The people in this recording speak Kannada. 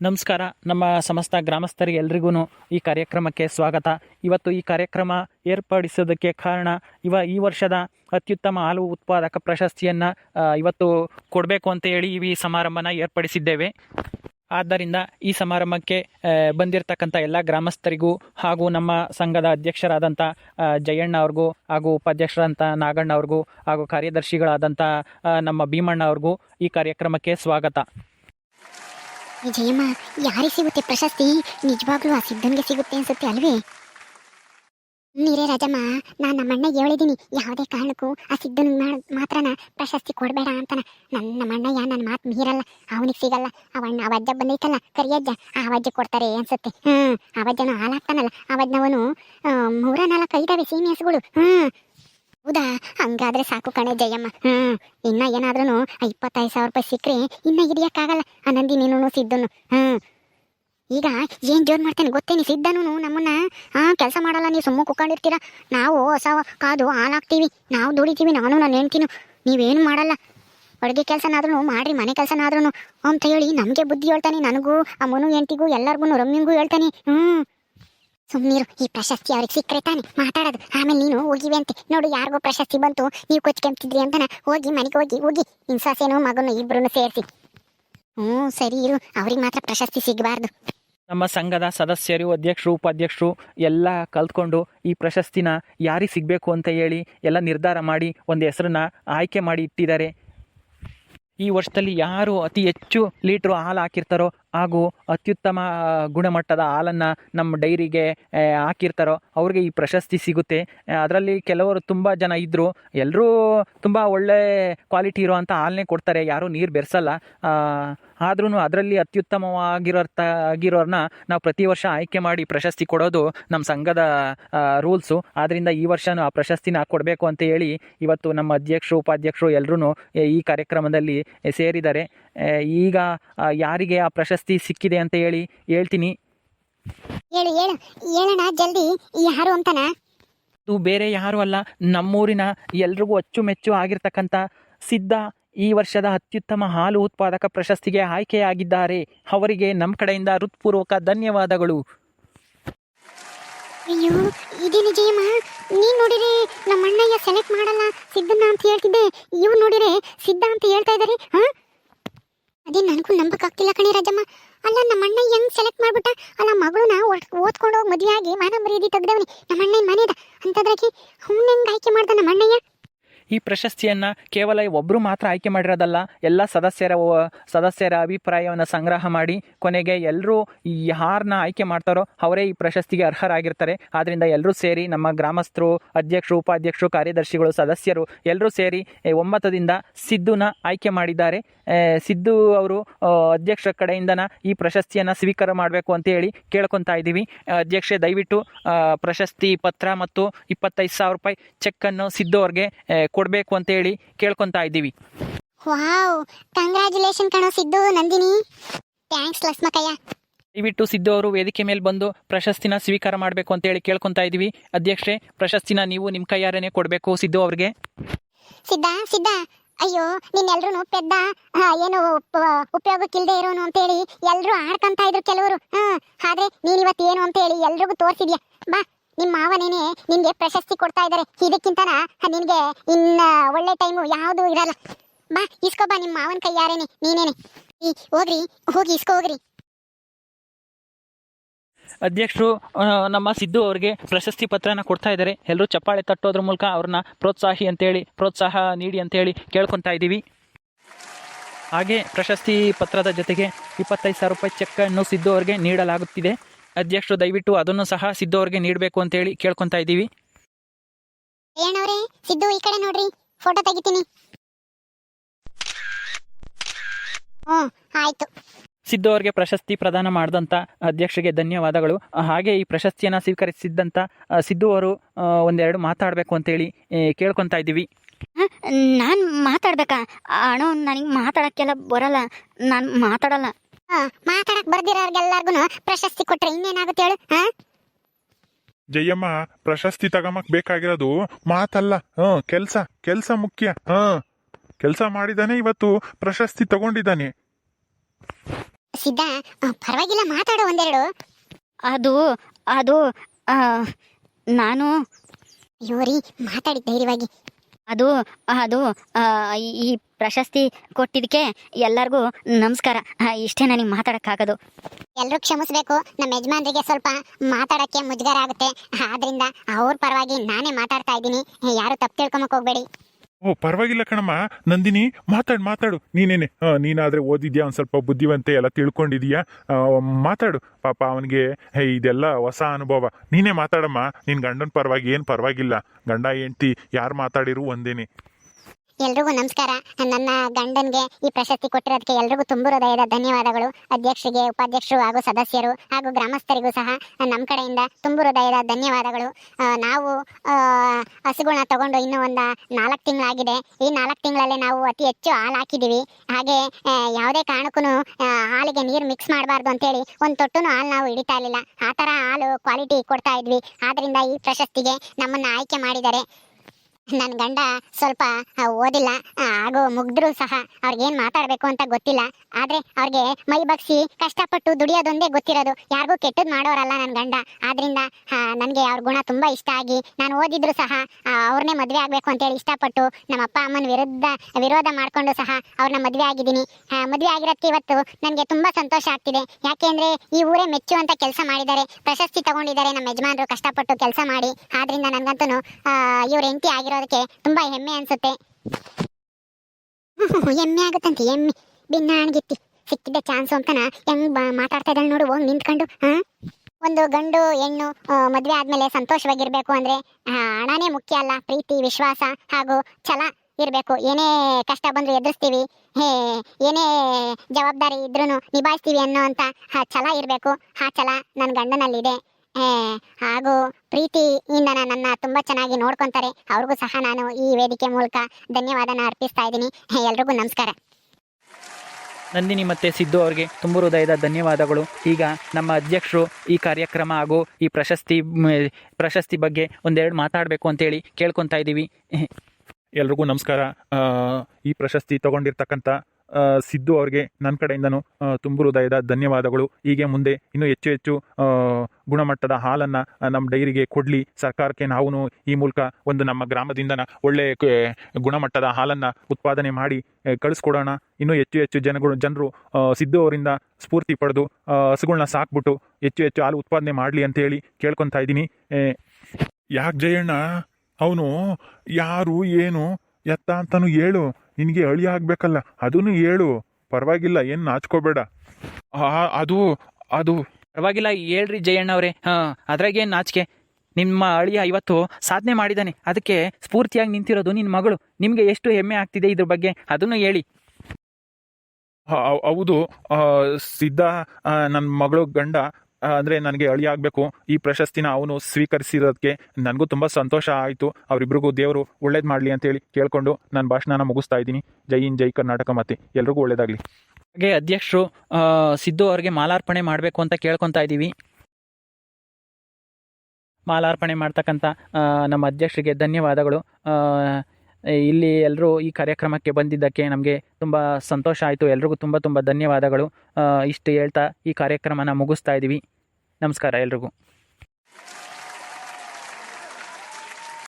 ನಮಸ್ಕಾರ. ನಮ್ಮ ಸಮಸ್ತ ಗ್ರಾಮಸ್ಥರಿಗೆ ಎಲ್ರಿಗೂ ಈ ಕಾರ್ಯಕ್ರಮಕ್ಕೆ ಸ್ವಾಗತ. ಇವತ್ತು ಈ ಕಾರ್ಯಕ್ರಮ ಏರ್ಪಡಿಸೋದಕ್ಕೆ ಕಾರಣ ಇವ ಈ ವರ್ಷದ ಅತ್ಯುತ್ತಮ ಹಾಲು ಉತ್ಪಾದಕ ಪ್ರಶಸ್ತಿಯನ್ನು ಇವತ್ತು ಕೊಡಬೇಕು ಅಂತ ಹೇಳಿ ಈ ಸಮಾರಂಭನ ಏರ್ಪಡಿಸಿದ್ದೇವೆ. ಆದ್ದರಿಂದ ಈ ಸಮಾರಂಭಕ್ಕೆ ಬಂದಿರತಕ್ಕಂಥ ಎಲ್ಲ ಗ್ರಾಮಸ್ಥರಿಗೂ ಹಾಗೂ ನಮ್ಮ ಸಂಘದ ಅಧ್ಯಕ್ಷರಾದಂಥ ಜಯಣ್ಣ ಅವ್ರಿಗೂ ಹಾಗೂ ಉಪಾಧ್ಯಕ್ಷರಾದಂಥ ನಾಗಣ್ಣ ಅವ್ರಿಗೂ ಹಾಗೂ ಕಾರ್ಯದರ್ಶಿಗಳಾದಂಥ ನಮ್ಮ ಭೀಮಣ್ಣ ಅವ್ರಿಗೂ ಈ ಕಾರ್ಯಕ್ರಮಕ್ಕೆ ಸ್ವಾಗತ. ಈ ಜಯಮ್ಮ ಯಾರಿಗೆ ಸಿಗುತ್ತೆ ಪ್ರಶಸ್ತಿ? ನಿಜವಾಗ್ಲೂ ಆ ಸಿದ್ಧನ್ಗೆ ಸಿಗುತ್ತೆ ಅನ್ಸುತ್ತೆ ಅಲ್ವೇ? ನೀರೇ ರಾಜಮ್ಮ, ನಾನು ನಮ್ಮಣ್ಣಗೆ ಹೇಳಿದ್ದೀನಿ ಯಾವುದೇ ಕಾರಣಕ್ಕೂ ಆ ಸಿದ್ಧನ್ ಮಾತ್ರನ ಪ್ರಶಸ್ತಿ ಕೊಡಬೇಡ ಅಂತಾನ. ನನ್ನ ನಮ್ಮಣ್ಣಯ್ಯ ನನ್ನ ಮಾತು ಮೀರಲ್ಲ. ಅವನಿಗೆ ಸಿಗಲ್ಲ. ಅವಣ್ಣ ಅವಜ್ಜ ಬಂದೈತಲ್ಲ. ಕರಿಯಜ್ಜ, ಆ ಅವಜ್ಜ ಕೊಡ್ತಾರೆ ಅನ್ಸುತ್ತೆ. ಹ್ಮ್ ಅವಜ್ಜನ ಹಾಲಾಗ್ತಾನಲ್ಲ. ಅವಜ್ಜನವನು ಮೂರ ನಾಲ್ಕು ಐದಾವೆ ಸೀಮೆ ಹಸುಗಳು ಹ್ಮ್ ಹೌದಾ? ಹಂಗಾದ್ರೆ ಸಾಕು ಕಣೆ ಜಯಮ್ಮ. ಹ್ಮ್, ಇನ್ನ ಏನಾದ್ರೂ ಇಪ್ಪತ್ತೈದು ಸಾವಿರ ರೂಪಾಯಿ ಸಿಕ್ಕ್ರಿ ಇನ್ನ ಹಿಡಿಯಕ್ಕಾಗಲ್ಲ. ಆನಂದಿ ನೀನು ಸಿದ್ದನು. ಹ್ಮ್. ಈಗ ಏನ್ ಜೋರ್ ಮಾಡ್ತೇನೆ ಗೊತ್ತೇನಿ ಸಿದ್ದನು ನಮ್ಮನ್ನ? ಹಾ ಕೆಲಸ ಮಾಡಲ್ಲ, ನೀವು ಸುಮ್ಮ ಕುತ್ಕೊಂಡಿರ್ತೀರ? ನಾವು ಹೊಸ ಕಾದು ಹಾಲಾಗ್ತೀವಿ, ನಾವು ದುಡಿತೀವಿ, ನಾನು ನನ್ನ ಹೇಳ್ತೀನಿ ನೀವೇನು ಮಾಡಲ್ಲ. ಅಡುಗೆ ಕೆಲಸನಾದ್ರೂ ಮಾಡ್ರಿ, ಮನೆ ಕೆಲಸನಾದ್ರೂ ಅಂತ ಹೇಳಿ ನಮಗೆ ಬುದ್ಧಿ ಹೇಳ್ತಾನೆ, ನನಗೂ ಆ ಎಂಟಿಗೂ ಎಲ್ಲರಿಗೂ ರಮ್ಯಂಗೂ ಹೇಳ್ತಾನೆ. ಹ್ಮ್. ಸುಮ್ಮನಿರು ಈ ಪ್ರಶಸ್ತಿ ಅವ್ರಿಗೆ ಸಿಕ್ಕರೆ ತಾನೆ. ಮಾತಾಡೋದು. ಆಮೇಲೆ ನೀನು ಹೋಗಿವೆ ಅಂತೆ. ನೋಡು, ಯಾರಿಗೋ ಪ್ರಶಸ್ತಿ ಬಂತು. ನೀವು ಕೊಚ್ಕೊಂತಿದ್ರಿ ಅಂತನ. ಹೋಗಿ, ಮನೆಗೆ ಹೋಗಿ ಹೋಗಿ. ನಿನ್ ಸೊಸೆನೂ, ಮಗನು ಇಬ್ರು ಸೇರಿಸಿ. ಹ್ಞೂ, ಸರಿ ಇರು. ಅವ್ರಿಗೆ ಮಾತ್ರ ಪ್ರಶಸ್ತಿ ಸಿಗಬಾರ್ದು. ನಮ್ಮ ಸಂಘದ ಸದಸ್ಯರು, ಅಧ್ಯಕ್ಷರು, ಉಪಾಧ್ಯಕ್ಷರು ಎಲ್ಲ ಕಲ್ತ್ಕೊಂಡು ಈ ಪ್ರಶಸ್ತಿನ ಯಾರಿಗೆ ಸಿಗಬೇಕು ಅಂತ ಹೇಳಿ ಎಲ್ಲ ನಿರ್ಧಾರ ಮಾಡಿ ಒಂದು ಹೆಸರನ್ನ ಆಯ್ಕೆ ಮಾಡಿ ಇಟ್ಟಿದ್ದಾರೆ. ಈ ವರ್ಷದಲ್ಲಿ ಯಾರು ಅತಿ ಹೆಚ್ಚು ಲೀಟ್ರು ಹಾಲು ಹಾಕಿರ್ತಾರೋ ಹಾಗೂ ಅತ್ಯುತ್ತಮ ಗುಣಮಟ್ಟದ ಹಾಲನ್ನು ನಮ್ಮ ಡೈರಿಗೆ ಹಾಕಿರ್ತಾರೋ ಅವ್ರಿಗೆ ಈ ಪ್ರಶಸ್ತಿ ಸಿಗುತ್ತೆ. ಅದರಲ್ಲಿ ಕೆಲವರು ತುಂಬ ಜನ ಇದ್ದರು ಎಲ್ಲರೂ ತುಂಬ ಒಳ್ಳೆ ಕ್ವಾಲಿಟಿ ಇರುವಂಥ ಹಾಲನ್ನೇ ಕೊಡ್ತಾರೆ. ಯಾರೂ ನೀರು ಬೆರೆಸಲ್ಲ. ಆದ್ರೂ ಅದರಲ್ಲಿ ಅತ್ಯುತ್ತಮವಾಗಿರೋರ್ಥ ಆಗಿರೋರನ್ನ ನಾವು ಪ್ರತಿ ವರ್ಷ ಆಯ್ಕೆ ಮಾಡಿ ಪ್ರಶಸ್ತಿ ಕೊಡೋದು ನಮ್ಮ ಸಂಘದ ರೂಲ್ಸು. ಆದ್ದರಿಂದ ಈ ವರ್ಷನೂ ಆ ಪ್ರಶಸ್ತಿನ ಕೊಡಬೇಕು ಅಂತ ಹೇಳಿ ಇವತ್ತು ನಮ್ಮ ಅಧ್ಯಕ್ಷರು, ಉಪಾಧ್ಯಕ್ಷರು ಎಲ್ಲರೂ ಈ ಕಾರ್ಯಕ್ರಮದಲ್ಲಿ ಸೇರಿದ್ದಾರೆ. ಈಗ ಯಾರಿಗೆ ಆ ಪ್ರಶಸ್ತಿ ಸಿಕ್ಕಿದೆ ಅಂತ ಹೇಳಿ ಹೇಳ್ತೀನಿ. ಹೇಳು ಹೇಳು. ಹೇಳೋಣ ಜಲ್ದಿ. ಯಾರು ಅಂತನ? ಇದು ಬೇರೆ ಯಾರೂ ಅಲ್ಲ ನಮ್ಮೂರಿನ ಎಲ್ರಿಗೂ ಅಚ್ಚುಮೆಚ್ಚು ಆಗಿರ್ತಕ್ಕಂಥ ಸಿದ್ಧ ಈ ವರ್ಷದ ಅತ್ಯುತ್ತಮ ಹಾಲು ಉತ್ಪಾದಕ ಪ್ರಶಸ್ತಿಗೆ ಆಯ್ಕೆಯಾಗಿದ್ದಾರೆ. ಅವರಿಗೆ ನಮ್ಮ ಕಡೆಯಿಂದ ಹೃತ್ಪೂರ್ವಕ ಧನ್ಯವಾದಗಳು. ಅಯ್ಯೋ ಇದೇನು ಜಯಮ್ಮ ನೀನ್ ನೋಡಿರಿ ನಮ್ಮ ಅಣ್ಣಯ್ಯ ಸೆಲೆಕ್ಟ್ ಮಾಡಲ್ಲ ಸಿದ್ಧನ ಅಂತ ಹೇಳ್ತಿದ್ದೆ. ಇವ್ ನೋಡಿರಿ ಸಿದ್ಧ ಅಂತ ಹೇಳ್ತಾ ಇದ್ದಾರೆ ಹಾ? ಅದೇ ನನಗೂ ನಂಬಕ್ಕಾಗ್ತಿಲ್ಲ ಕಣೆ ರಾಜಮ್ಮ. ಅಲ್ಲ ನಮ್ಮ ಅಣ್ಣ ಹೆಂಗ್ ಸೆಲೆಕ್ಟ್ ಮಾಡ್ಬಿಟ್ಟ? ಅಲ್ಲ ಮಗಳನ್ನ ಓದ್ಕೊಂಡು ಹೋಗಿ ಮದುವೆ ಆಗಿ ಮಾನ ಮರ್ಯಾದೆ ತೆಗ್ದವನಿ. ನಮ್ಮ ಅಣ್ಣ ಮನೆದ ಅಂತದ್ರಾಕಿ ಅವ್ನ ಹೆಂಗ್ ಆಯ್ಕೆ ಮಾಡ್ದ ನಮ್ಮ ಅಣ್ಣಯ್ಯ? ಈ ಪ್ರಶಸ್ತಿಯನ್ನು ಕೇವಲ ಒಬ್ಬರು ಮಾತ್ರ ಆಯ್ಕೆ ಮಾಡಿರೋದಲ್ಲ, ಎಲ್ಲ ಸದಸ್ಯರ ಸದಸ್ಯರ ಅಭಿಪ್ರಾಯವನ್ನು ಸಂಗ್ರಹ ಮಾಡಿ ಕೊನೆಗೆ ಎಲ್ಲರೂ ಯಾರನ್ನ ಆಯ್ಕೆ ಮಾಡ್ತಾರೋ ಅವರೇ ಈ ಪ್ರಶಸ್ತಿಗೆ ಅರ್ಹರಾಗಿರ್ತಾರೆ. ಆದ್ದರಿಂದ ಎಲ್ಲರೂ ಸೇರಿ ನಮ್ಮ ಗ್ರಾಮಸ್ಥರು, ಅಧ್ಯಕ್ಷರು, ಉಪಾಧ್ಯಕ್ಷರು, ಕಾರ್ಯದರ್ಶಿಗಳು, ಸದಸ್ಯರು ಎಲ್ಲರೂ ಸೇರಿ ಒಮ್ಮತದಿಂದ ಸಿದ್ದುನ ಆಯ್ಕೆ ಮಾಡಿದ್ದಾರೆ. ಸಿದ್ದು ಅವರು ಅಧ್ಯಕ್ಷರ ಕಡೆಯಿಂದನ ಈ ಪ್ರಶಸ್ತಿಯನ್ನು ಸ್ವೀಕಾರ ಮಾಡಬೇಕು ಅಂತ ಹೇಳಿ ಕೇಳ್ಕೊತಾ ಇದ್ದೀವಿ. ಅಧ್ಯಕ್ಷೆ, ದಯವಿಟ್ಟು ಪ್ರಶಸ್ತಿ ಪತ್ರ ಮತ್ತು ಇಪ್ಪತ್ತೈದು ಸಾವಿರ ರೂಪಾಯಿ ಚೆಕ್ಕನ್ನು ಸಿದ್ದು ಅವ್ರಿಗೆ ಕೊಡಬೇಕು ಅಂತ ಹೇಳಿ ಕೇಳ್ಕೊಂತಾ ಇದ್ದೀವಿ. ವಾವ್ ಕಂಗ್ರ್ಯಾಚುಲೇಷನ್ ಕಣೋ ಸಿದ್ದು ನಂದಿನಿ. ಥ್ಯಾಂಕ್ಸ್ ಲಕ್ಷ್ಮಕಯ್ಯ. ದಯವಿಟ್ಟು ಸಿದ್ದು ಅವರು ವೇದಿಕೆ ಮೇಲೆ ಬಂದು ಪ್ರಶಸ್ತಿನ ಸ್ವೀಕಾರ ಮಾಡಬೇಕು ಅಂತ ಹೇಳಿ ಕೇಳ್ಕೊಂತಾ ಇದ್ದೀವಿ. ಅಧ್ಯಕ್ಷೆ ಪ್ರಶಸ್ತಿನ ನೀವು ನಿಮ್ಮ ಕೈಯಾರೇನೆ ಕೊಡಬೇಕು ಸಿದ್ದು ಅವ್ರಿಗೆ? ಸಿದ್ಧ ಸಿದ್ಧ ಅಯ್ಯೋ ನಿನ್ನೆಲ್ಲರೂ ಪೆದ್ದ ಏನು ಉಪಯೋಗಕ್ಕೆ ಉಪಯೋಗಕ್ಕಿಲ್ದೆ ಇರೋನು ಅಂತೇಳಿ ಎಲ್ಲರೂ ಆಡ್ಕಂತ ಇದ್ರು ಕೆಲವರು. ಹಾ ಆದ್ರೆ ನೀನ್ ಇವತ್ತು ಏನು ಅಂತೇಳಿ ಎಲ್ರಿಗೂ ತೋರಿಸಿದ್ಯಾ? ಬಾ. ನಿಮ್ ಮಾವನೇನೆ ನಿನ್ಗೆ ಪ್ರಶಸ್ತಿ ಕೊಡ್ತಾ ಇದಾರೆ. ಇದಕ್ಕಿಂತನ ನಿನ್ಗೆ ಇನ್ನ ಒಳ್ಳೆ ಟೈಮು ಯಾವುದು ಇರಲ್ಲ. ಬಾ, ಇಸ್ಕೋ ಬಾ ನಿಮ್ ಮಾವನ್ ಕೈಯಾರೇನೆ ನೀನೇನೆ. ಈ, ಹೋಗ್ರಿ, ಹೋಗಿ ಇಸ್ಕೋ ಹೋಗ್ರಿ. ಅಧ್ಯಕ್ಷರು ನಮ್ಮ ಸಿದ್ದು ಅವರಿಗೆ ಪ್ರಶಸ್ತಿ ಪತ್ರನ ಕೊಡ್ತಾ ಇದ್ದಾರೆ ಎಲ್ಲರೂ ಚಪ್ಪಾಳೆ ತಟ್ಟೋದ್ರ ಮೂಲಕ ಅವ್ರನ್ನ ಪ್ರೋತ್ಸಾಹಿ ಅಂತೇಳಿ, ಪ್ರೋತ್ಸಾಹ ನೀಡಿ ಅಂತೇಳಿ ಕೇಳ್ಕೊತಾ ಇದ್ದೀವಿ. ಹಾಗೆ ಪ್ರಶಸ್ತಿ ಪತ್ರದ ಜೊತೆಗೆ ಇಪ್ಪತ್ತೈದು ಸಾವಿರ ರೂಪಾಯಿ ಚೆಕ್ಕನ್ನು ಸಿದ್ದು ಅವರಿಗೆ ನೀಡಲಾಗುತ್ತಿದೆ. ಅಧ್ಯಕ್ಷರು ದಯವಿಟ್ಟು ಅದನ್ನು ಸಹ ಸಿದ್ದು ಅವರಿಗೆ ನೀಡಬೇಕು ಅಂತ ಹೇಳಿ ಕೇಳ್ಕೊಂತ ಇದ್ದೀವಿ. ಏನವ್ರೆ? ಸಿದ್ದು ಈ ಕಡೆ ನೋಡ್ರಿ. ಫೋಟೋ ತೆಗಿತೀನಿ. ಆಯ್ತು. ಸಿದ್ದು ಅವರಿಗೆ ಪ್ರಶಸ್ತಿ ಪ್ರದಾನ ಮಾಡಿದಂತ ಅಧ್ಯಕ್ಷರಿಗೆ ಧನ್ಯವಾದಗಳು. ಹಾಗೆ ಈ ಪ್ರಶಸ್ತಿಯನ್ನು ಸ್ವೀಕರಿಸಿದ್ದಂತ ಸಿದ್ದು ಅವರು ಒಂದೆರಡು ಮಾತಾಡಬೇಕು ಅಂತೇಳಿ ಹೇಳಿ ಕೇಳ್ಕೊತಾ ಇದ್ದೀವಿ. ನಾನು ಮಾತಾಡ್ಬೇಕಾ? ಅಣ್ಣ ನನಗೆ ಮಾತಾಡೋಕ್ಕೆಲ್ಲ ಬರಲ್ಲ. ನಾನು ಮಾತಾಡಲ್ಲ. ಮಾತಾಡಕ್ ಬರ್ದಿರೋರ್ಗೆಲ್ಲಾರ್ಗು ಪ್ರಶಸ್ತಿ ಕೊಟ್ರೆ ಇನ್ನೇನಾಗುತ್ತೆ ಹೇಳು ಹಾ? ಜಯಮ್ಮ ಪ್ರಶಸ್ತಿ ತಗಮಕ್ ಬೇಕಾಗಿರೋದು ಮಾತಲ್ಲ ಹ ಕೆಲ್ಸ ಕೆಲ್ಸ ಮುಖ್ಯ ಹ ಕೆಲ್ಸ ಮಾಡಿದಾನೆ ಇವತ್ತು ಪ್ರಶಸ್ತಿ ತಗೊಂಡಿದ್ದಾನೆ ಸಿದ್ಧ ಪರವಾಗಿಲ್ಲ ಮಾತಾಡೋ ಒಂದೆರಡು. ಅದು ಅದು ಆ, ನಾನು ಯೋರಿ ಮಾತಾಡಿ ಧೈರ್ಯವಾಗಿ. ಅದು ಅದು ಈ- ಪ್ರಶಸ್ತಿ ಕೊಟ್ಟಿದ್ದಕ್ಕೆ ಎಲ್ಲರಿಗೂ ನಮಸ್ಕಾರ. ಇಷ್ಟೇ ನನಗೆ ಮಾತಾಡೋಕ್ಕಾಗೋದು. ಎಲ್ಲರೂ ಕ್ಷಮಿಸಬೇಕು. ನಮ್ಮ ಯಜಮಾನ್ರಿಗೆ ಸ್ವಲ್ಪ ಮಾತಾಡಕ್ಕೆ ಮುಜುಗರ ಆಗುತ್ತೆ. ಆದ್ರಿಂದ ಅವ್ರ ಪರವಾಗಿ ನಾನೇ ಮಾತಾಡ್ತಾ ಇದ್ದೀನಿ. ಯಾರು ತಪ್ಪು ತಿಳ್ಕೊಂಬಕ್ಕೆ ಹೋಗ್ಬೇಡಿ. ಓ, ಪರವಾಗಿಲ್ಲ ಕಣಮ್ಮ. ನಂದಿನಿ, ಮಾತಾಡು ಮಾತಾಡು. ನೀನೇನೆ. ನೀನಾದ್ರೆ ಓದಿದ್ಯಾ? ಒಂದು ಸ್ವಲ್ಪ ಬುದ್ಧಿವಂತೆ ಎಲ್ಲ ತಿಳ್ಕೊಂಡಿದೀಯಾ? ಮಾತಾಡು. ಪಾಪ ಅವನಿಗೆ, ಹೇ, ಇದೆಲ್ಲ ಹೊಸ ಅನುಭವ. ನೀನೇ ಮಾತಾಡಮ್ಮ. ನಿನ್ನ ಗಂಡನ ಪರವಾಗಿ ಏನು ಪರವಾಗಿಲ್ಲ. ಗಂಡ, ಹೆಂಡ್ತಿ, ಯಾರು ಮಾತಾಡಿರು ಒಂದೇನೆ. ಎಲ್ರಿಗೂ ನಮಸ್ಕಾರ. ನನ್ನ ಗಂಡನ್ಗೆ ಈ ಪ್ರಶಸ್ತಿ ಕೊಟ್ಟಿರೋದಕ್ಕೆ ಎಲ್ರಿಗೂ ತುಂಬು ಹೃದಯದ ಧನ್ಯವಾದಗಳು. ಅಧ್ಯಕ್ಷರಿಗೆ, ಉಪಾಧ್ಯಕ್ಷರು ಹಾಗೂ ಸದಸ್ಯರು ಹಾಗೂ ಗ್ರಾಮಸ್ಥರಿಗೂ ಸಹ ನಮ್ಮ ಕಡೆಯಿಂದ ತುಂಬು ಹೃದಯದ ಧನ್ಯವಾದಗಳು. ನಾವು ಹಸುಗಳನ್ನ ತಗೊಂಡು ಇನ್ನೂ ಒಂದು ನಾಲ್ಕು ತಿಂಗಳಾಗಿದೆ. ಈ ನಾಲ್ಕು ತಿಂಗಳಲ್ಲೇ ನಾವು ಅತಿ ಹೆಚ್ಚು ಹಾಲು ಹಾಕಿದ್ದೀವಿ. ಹಾಗೆ ಯಾವುದೇ ಕಾರಣಕ್ಕೂ ಹಾಲಿಗೆ ನೀರು ಮಿಕ್ಸ್ ಮಾಡಬಾರ್ದು ಅಂತೇಳಿ ಒಂದು ತೊಟ್ಟು ಹಾಲು ನಾವು ಹಿಡಿತಾ ಇರಲಿಲ್ಲ. ಆ ಥರ ಹಾಲು ಕ್ವಾಲಿಟಿ ಕೊಡ್ತಾ ಇದ್ವಿ. ಆದ್ದರಿಂದ ಈ ಪ್ರಶಸ್ತಿಗೆ ನಮ್ಮನ್ನು ಆಯ್ಕೆ ಮಾಡಿದ್ದಾರೆ. ನನ್ನ ಗಂಡ ಸ್ವಲ್ಪ ಓದಿಲ್ಲ ಹಾಗೂ ಮುಗ್ದ್ರು ಸಹ ಅವ್ರಿಗೇನು ಮಾತಾಡಬೇಕು ಅಂತ ಗೊತ್ತಿಲ್ಲ. ಆದರೆ ಅವ್ರಿಗೆ ಮೈ ಬಗ್ಸಿ ಕಷ್ಟಪಟ್ಟು ದುಡಿಯೋದೊಂದೇ ಗೊತ್ತಿರೋದು. ಯಾರಿಗೂ ಕೆಟ್ಟದ್ದು ಮಾಡೋರಲ್ಲ ನನ್ನ ಗಂಡ. ಆದ್ರಿಂದ ನನಗೆ ಅವ್ರ ಗುಣ ತುಂಬ ಇಷ್ಟ ಆಗಿ ನಾನು ಓದಿದ್ರು ಸಹ ಅವ್ರನ್ನೇ ಮದುವೆ ಆಗಬೇಕು ಅಂತೇಳಿ ಇಷ್ಟಪಟ್ಟು ನಮ್ಮ ಅಪ್ಪ ಅಮ್ಮನ ವಿರುದ್ಧ, ವಿರೋಧ ಮಾಡಿಕೊಂಡು ಸಹ ಅವ್ರನ್ನ ಮದುವೆ ಆಗಿದ್ದೀನಿ. ಮದುವೆ ಆಗಿರೋದಕ್ಕೆ ಇವತ್ತು ನನಗೆ ತುಂಬ ಸಂತೋಷ ಆಗ್ತಿದೆ. ಯಾಕೆಂದ್ರೆ ಈ ಊರೇ ಮೆಚ್ಚುವಂತ ಕೆಲಸ ಮಾಡಿದ್ದಾರೆ. ಪ್ರಶಸ್ತಿ ತಗೊಂಡಿದ್ದಾರೆ ನಮ್ಮ ಯಜಮಾನರು ಕಷ್ಟಪಟ್ಟು ಕೆಲಸ ಮಾಡಿ. ಆದ್ರಿಂದ ನನಗಂತೂ ಇವ್ರ ಹೆಂಡತಿ ಆಗಿರೋದಕ್ಕೆ ತುಂಬಾ ಹೆಮ್ಮೆ ಅನ್ಸುತ್ತೆ. ಹ್ಮ್, ಹೆಮ್ಮೆ ಆಗುತ್ತಂತೆ ಹೆಮ್ಮೆ. ಅಣಗಿತ್ತಿ ಸಿಕ್ಕಿದ್ದ ಚಾನ್ಸ್ ಅಂತನ ಹೆಂಗ್ ಮಾತಾಡ್ತಾ ಇದ್ದಾಳೆ ನೋಡು ಹೋಗಿ ನಿಂತ್ಕೊಂಡು ಹಾ? ಒಂದು ಗಂಡು ಹೆಣ್ಣು ಮದ್ವೆ ಆದ್ಮೇಲೆ ಸಂತೋಷವಾಗಿರ್ಬೇಕು ಅಂದ್ರೆ ಹಣನೇ ಮುಖ್ಯ ಅಲ್ಲ ಪ್ರೀತಿ ವಿಶ್ವಾಸ ಹಾಗೂ ಛಲ ಇರಬೇಕು. ಏನೇ ಕಷ್ಟ ಬಂದ್ರು ಎದುರಿಸ್ತೀವಿ. ಹೇ ಏನೇ ಜವಾಬ್ದಾರಿ ಇದ್ರೂ ನಿಭಾಯಿಸ್ತೀವಿ ಅನ್ನೋ ಅಂತ ಛಲ ಇರಬೇಕು. ಆ ಛಲ ನನ್ನ ಗಂಡನಲ್ಲಿದೆ. ಹಾಗೂ ಪ್ರೀತಿಯಿಂದ ನನ್ನ ತುಂಬ ಚೆನ್ನಾಗಿ ನೋಡ್ಕೊತಾರೆ. ಅವ್ರಿಗೂ ಸಹ ನಾನು ಈ ವೇದಿಕೆ ಮೂಲಕ ಧನ್ಯವಾದನ ಅರ್ಪಿಸ್ತಾ ಇದ್ದೀನಿ. ಎಲ್ರಿಗೂ ನಮಸ್ಕಾರ. ನಂದಿನಿ ಮತ್ತು ಸಿದ್ದು ಅವರಿಗೆ ತುಂಬ ಹೃದಯದ ಧನ್ಯವಾದಗಳು. ಈಗ ನಮ್ಮ ಅಧ್ಯಕ್ಷರು ಈ ಕಾರ್ಯಕ್ರಮ ಹಾಗೂ ಈ ಪ್ರಶಸ್ತಿ ಪ್ರಶಸ್ತಿ ಬಗ್ಗೆ ಒಂದೆರಡು ಮಾತಾಡಬೇಕು ಅಂತೇಳಿ ಕೇಳ್ಕೊತಾ ಇದ್ದೀವಿ ಎಲ್ರಿಗೂ ನಮಸ್ಕಾರ. ಆ, ಈ ಪ್ರಶಸ್ತಿ ತಗೊಂಡಿರ್ತಕ್ಕಂಥ ಸಿದ್ದು ಅವ್ರಿಗೆ ನನ್ನ ಕಡೆಯಿಂದನೂ ತುಂಬ ಹೃದಯದ ಧನ್ಯವಾದಗಳು. ಹೀಗೆ ಮುಂದೆ ಇನ್ನೂ ಹೆಚ್ಚು ಹೆಚ್ಚು ಗುಣಮಟ್ಟದ ಹಾಲನ್ನು ನಮ್ಮ ಡೈರಿಗೆ ಕೊಡಲಿ. ಸರ್ಕಾರಕ್ಕೆ ನಾವು ಈ ಮೂಲಕ ಒಂದು ನಮ್ಮ ಗ್ರಾಮದಿಂದ ಒಳ್ಳೆ ಗುಣಮಟ್ಟದ ಹಾಲನ್ನು ಉತ್ಪಾದನೆ ಮಾಡಿ ಕಳಿಸ್ಕೊಡೋಣ. ಇನ್ನೂ ಹೆಚ್ಚು ಹೆಚ್ಚು ಜನಗಳು, ಜನರು ಸಿದ್ದು ಅವರಿಂದ ಸ್ಫೂರ್ತಿ ಪಡೆದು ಹಸುಗಳನ್ನ ಹಸುಗಳ್ನ ಸಾಕ್ಬಿಟ್ಟು ಹೆಚ್ಚು ಹೆಚ್ಚು ಹಾಲು ಉತ್ಪಾದನೆ ಮಾಡಲಿ ಅಂತೇಳಿ ಕೇಳ್ಕೊತಾ ಇದ್ದೀನಿ. ಯಾಕೆ ಜಯಣ್ಣ? ಅವನು ಯಾರು, ಏನು? ಎತ್ತ ಅಂತಲೂ ಹೇಳು. ನಿನಗೆ ಅಳಿ ಆಗಬೇಕಲ್ಲ ಅದೂ ಹೇಳು. ಪರವಾಗಿಲ್ಲ ಏನು ನಾಚ್ಕೋಬೇಡ. ಅದು ಅದು. ಪರವಾಗಿಲ್ಲ ಹೇಳ್ರಿ ಜಯಣ್ಣ ಅವರೇ. ಹಾಂ ಅದ್ರಾಗೇನು ನಾಚಿಕೆ? ನಿಮ್ಮ ಅಳಿಯ ಇವತ್ತು ಸಾಧನೆ ಮಾಡಿದ್ದಾನೆ ಅದಕ್ಕೆ ಸ್ಫೂರ್ತಿಯಾಗಿ ನಿಂತಿರೋದು ನಿನ್ನ ಮಗಳು. ನಿಮಗೆ ಎಷ್ಟು ಹೆಮ್ಮೆ ಆಗ್ತಿದೆ ಇದ್ರ ಬಗ್ಗೆ ಅದನ್ನು ಹೇಳಿ. ಹೌದು. ಸಿದ್ಧ ನನ್ನ ಮಗಳು ಗಂಡ ಅಂದ್ರೆ ನನಗೆ ಅಳಿ ಆಗಬೇಕು. ಈ ಪ್ರಶಸ್ತಿನ ಅವನು ಸ್ವೀಕರಿಸಿರೋದಕ್ಕೆ ನನಗೂ ತುಂಬ ಸಂತೋಷ ಆಯಿತು. ಅವರಿಬ್ಬರಿಗೂ ದೇವರು ಒಳ್ಳೇದು ಮಾಡಲಿ ಅಂತೇಳಿ ಕೇಳ್ಕೊಂಡು ನಾನು ಭಾಷಣನ ಮುಗಿಸ್ತಾ ಇದ್ದೀನಿ. ಜೈ ಇನ್ ಜೈ ಕರ್ನಾಟಕ ಮತ್ತೆ ಎಲ್ರಿಗೂ ಒಳ್ಳೇದಾಗಲಿ. ಹಾಗೆ ಅಧ್ಯಕ್ಷರು ಸಿದ್ದು ಅವರಿಗೆ ಮಾಲಾರ್ಪಣೆ ಮಾಡಬೇಕು ಅಂತ ಕೇಳ್ಕೊತಾ ಇದ್ದೀವಿ. ಮಾಲಾರ್ಪಣೆ ಮಾಡ್ತಕ್ಕಂಥ ನಮ್ಮ ಅಧ್ಯಕ್ಷರಿಗೆ ಧನ್ಯವಾದಗಳು. ಇಲ್ಲಿ ಎಲ್ಲರೂ ಈ ಕಾರ್ಯಕ್ರಮಕ್ಕೆ ಬಂದಿದ್ದಕ್ಕೆ ನಮಗೆ ತುಂಬ ಸಂತೋಷ ಆಯಿತು. ಎಲ್ರಿಗೂ ತುಂಬ ತುಂಬ ಧನ್ಯವಾದಗಳು. ಇಷ್ಟು ಹೇಳ್ತಾ ಈ ಕಾರ್ಯಕ್ರಮನ ಮುಗಿಸ್ತಾ ಇದ್ದೀವಿ. ನಮಸ್ಕಾರ ಎಲ್ರಿಗೂ.